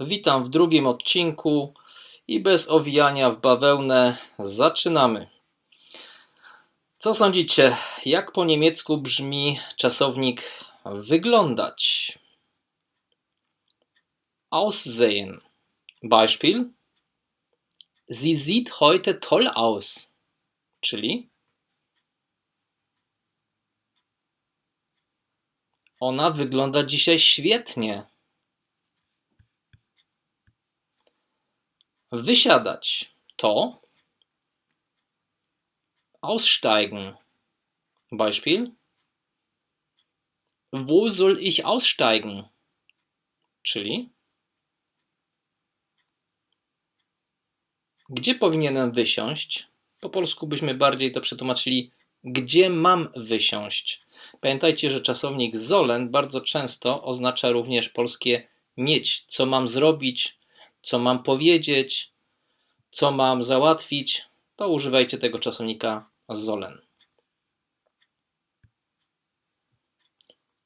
Witam w drugim odcinku i bez owijania w bawełnę zaczynamy. Co sądzicie, jak po niemiecku brzmi czasownik wyglądać? Aussehen. Beispiel. Sie sieht heute toll aus. Czyli ona wygląda dzisiaj świetnie. Wysiadać to aussteigen. Beispiel. Wo soll ich aussteigen? Czyli gdzie powinienem wysiąść? Po polsku byśmy bardziej to przetłumaczyli gdzie mam wysiąść. Pamiętajcie, że czasownik sollen bardzo często oznacza również polskie mieć, co mam zrobić, co mam powiedzieć, co mam załatwić, to używajcie tego czasownika sollen.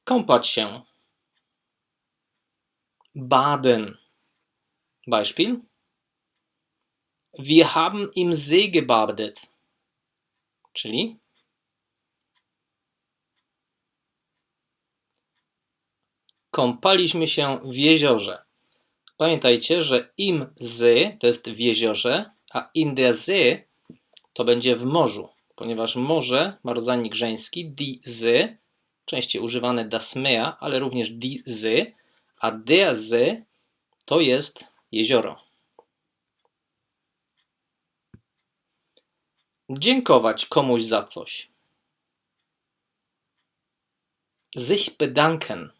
Kąpać się. Baden. Beispiel. Wir haben im See gebadet. Czyli kąpaliśmy się w jeziorze. Pamiętajcie, że im z to jest w jeziorze, a in der See to będzie w morzu, ponieważ morze ma rodzajnik żeński die See, częściej używany das Meer, ale również die See, a See to jest jezioro. Dziękować komuś za coś. Sich bedanken.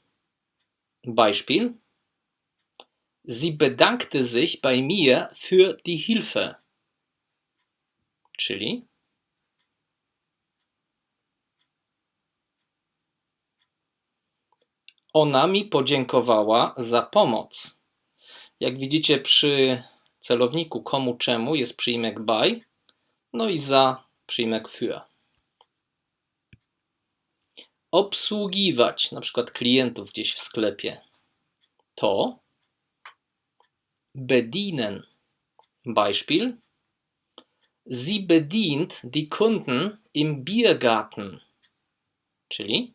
Beispiel. Sie bedankte sich bei mir für die Hilfe. Czyli ona mi podziękowała za pomoc. Jak widzicie przy celowniku komu czemu jest przyjmek by, no i za przyjmek für. Obsługiwać na przykład klientów gdzieś w sklepie to bedienen. Beispiel. Sie bedient die Kunden im Biergarten. Czyli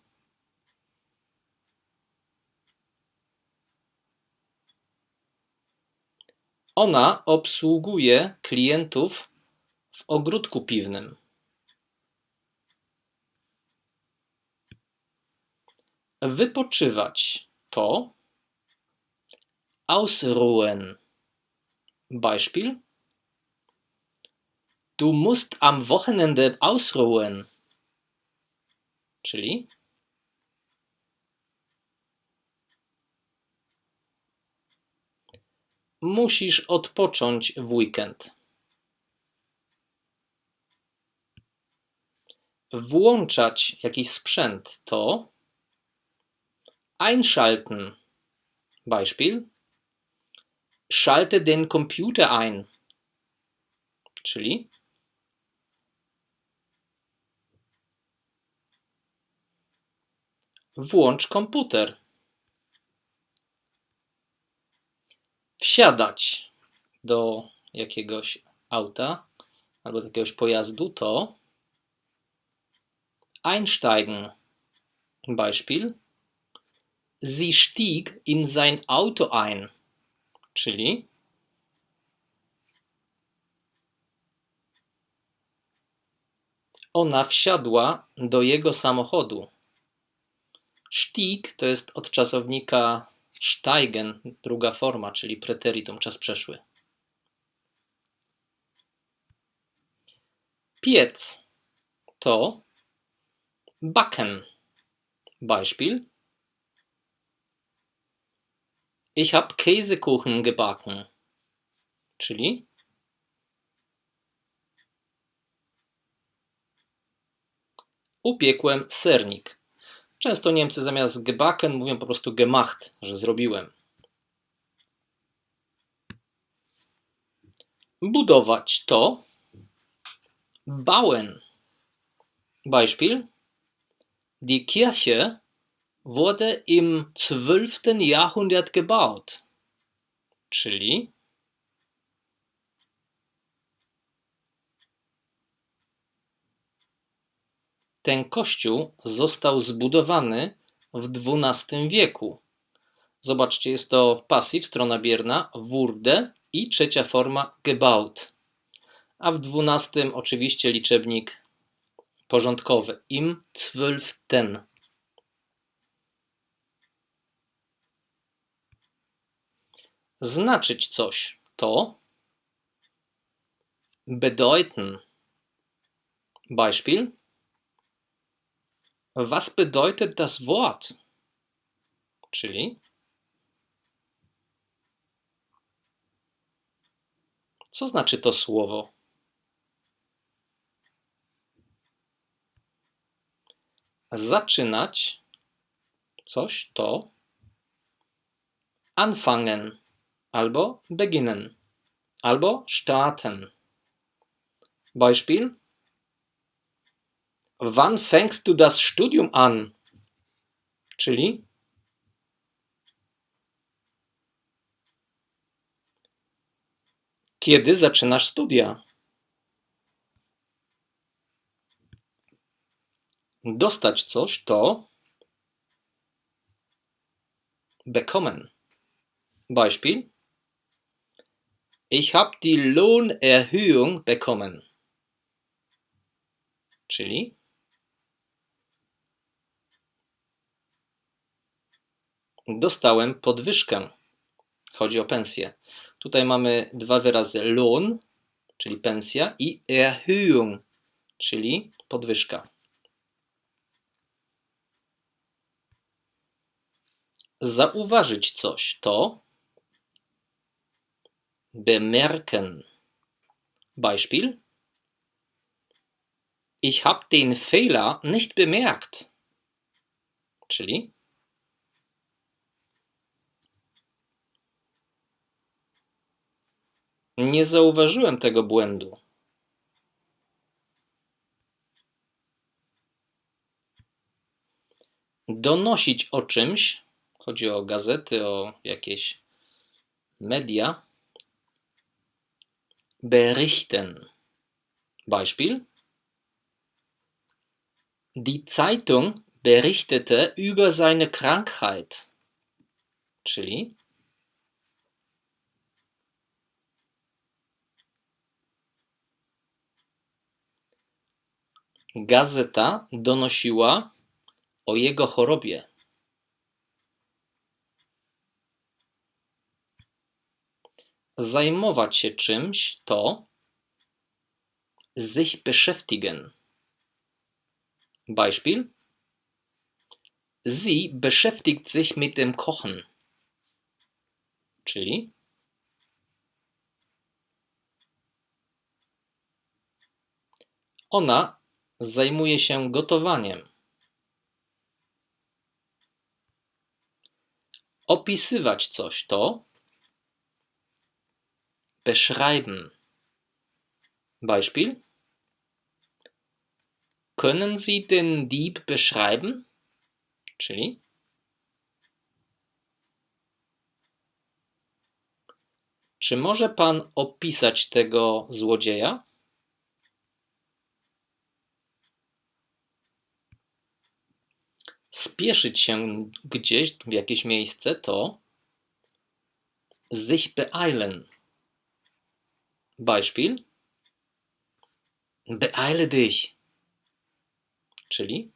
ona obsługuje klientów w ogródku piwnym. Wypoczywać to ausruhen. Beispiel. Du musst am Wochenende ausruhen. Czyli musisz odpocząć w weekend. Włączać jakiś sprzęt to einschalten. Beispiel. Schalte den Computer ein. Czyli włącz komputer. Wsiadać do jakiegoś auta albo do jakiegoś pojazdu to einsteigen. Beispiel. Sie stieg in sein Auto ein. Czyli ona wsiadła do jego samochodu. Stieg to jest od czasownika steigen, druga forma, czyli preteritum, czas przeszły. Piec to backen. Beispiel. Ich habe Käsekuchen gebacken. Czyli upiekłem sernik. Często Niemcy zamiast gebacken mówią po prostu gemacht, że zrobiłem. Budować to bauen. Beispiel. Die Kirche wurde im 12. Jahrhundert gebaut. czyli ten kościół został zbudowany w XII wieku. Zobaczcie, jest to pasyw, strona bierna, wurde i trzecia forma gebaut. A w XII oczywiście liczebnik porządkowy, im zwölften. Znaczyć coś to bedeuten. Beispiel. Was bedeutet das Wort? Czyli co znaczy to słowo? Zaczynać coś to anfangen albo beginnen albo starten. Beispiel Wann fängst du das Studium an? Czyli Kiedy zaczynasz studia? Dostać coś to bekommen. Beispiel Ich habe die Lohnerhöhung bekommen. Czyli Dostałem podwyżkę. Chodzi o pensję. Tutaj mamy dwa wyrazy Lohn, czyli pensja, i Erhöhung, czyli podwyżka. Zauważyć coś to bemerken. Beispiel Ich habe den Fehler nicht bemerkt. Czyli Nie zauważyłem tego błędu. Donosić o czymś, chodzi o gazety, o jakieś media. Berichten. Beispiel. Die Zeitung berichtete über seine Krankheit. Czyli Gazeta donosiła o jego chorobie. Zajmować się czymś to sich beschäftigen. Beispiel Sie beschäftigt sich mit dem Kochen. Czyli ona Zajmuje się gotowaniem. Opisywać coś to beschreiben. Beispiel Können Sie den Dieb beschreiben? Czyli Czy może pan opisać tego złodzieja? spieszyć się gdzieś, w jakieś miejsce, to sich beeilen. Beispiel. Beeile dich. Czyli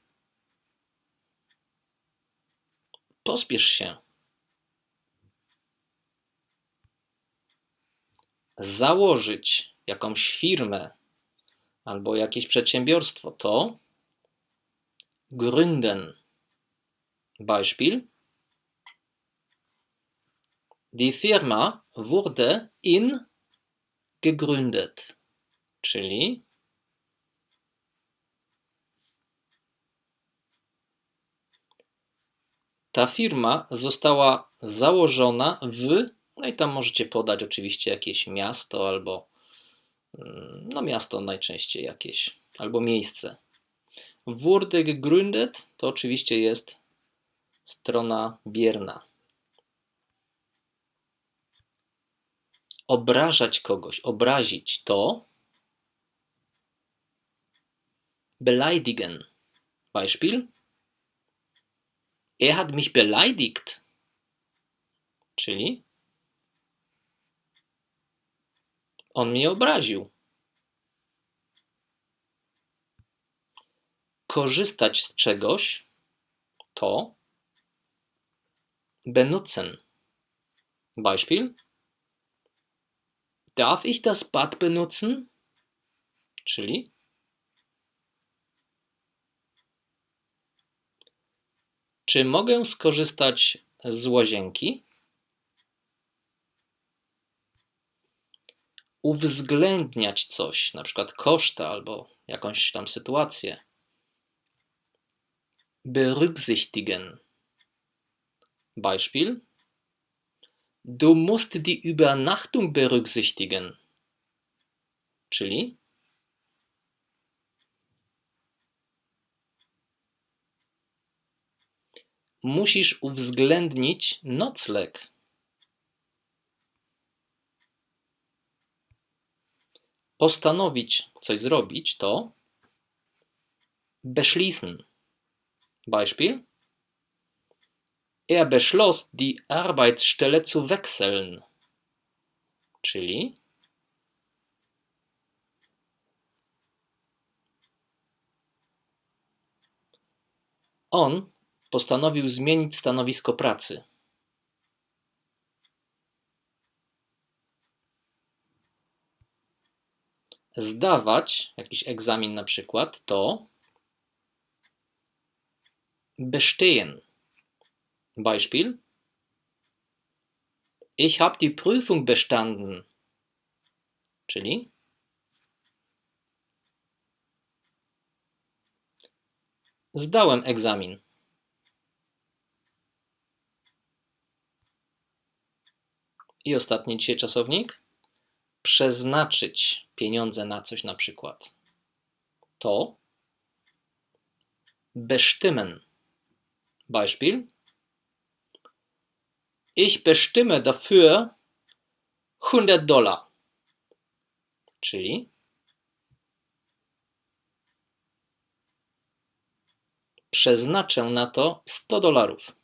pospiesz się. Założyć jakąś firmę albo jakieś przedsiębiorstwo to gründen. Beispiel: Die Firma wurde in gegründet, czyli? Ta firma została założona w, no i tam możecie podać oczywiście jakieś miasto albo, mm, no miasto najczęściej jakieś, albo miejsce. Wurde gegründet to oczywiście jest Strona bierna obrażać kogoś, obrazić to beleidigen. Beispiel Er hat mich beleidigt. Czyli on mnie obraził. Korzystać z czegoś to benutzen. Beispiel Darf ich das Bad benutzen? Czyli Czy mogę skorzystać z łazienki? Uwzględniać coś, na przykład koszty albo jakąś tam sytuację. Berücksichtigen. Beispiel Du musst die Übernachtung berücksichtigen. Czyli musisz uwzględnić nocleg. Postanowić coś zrobić to beschließen. Beispiel Er beschloss, die Arbeitsstelle zu wechseln. Czyli on postanowił zmienić stanowisko pracy. Zdawać jakiś egzamin na przykład to bestehen. Beispiel Ich habe die Prüfung bestanden. Czyli Zdałem egzamin. I ostatni dzisiaj czasownik. Przeznaczyć pieniądze na coś na przykład. To bestimmen. Beispiel. Ich bestimme dafür 100 Dollar. Czyli przeznaczę na to 100 dolarów.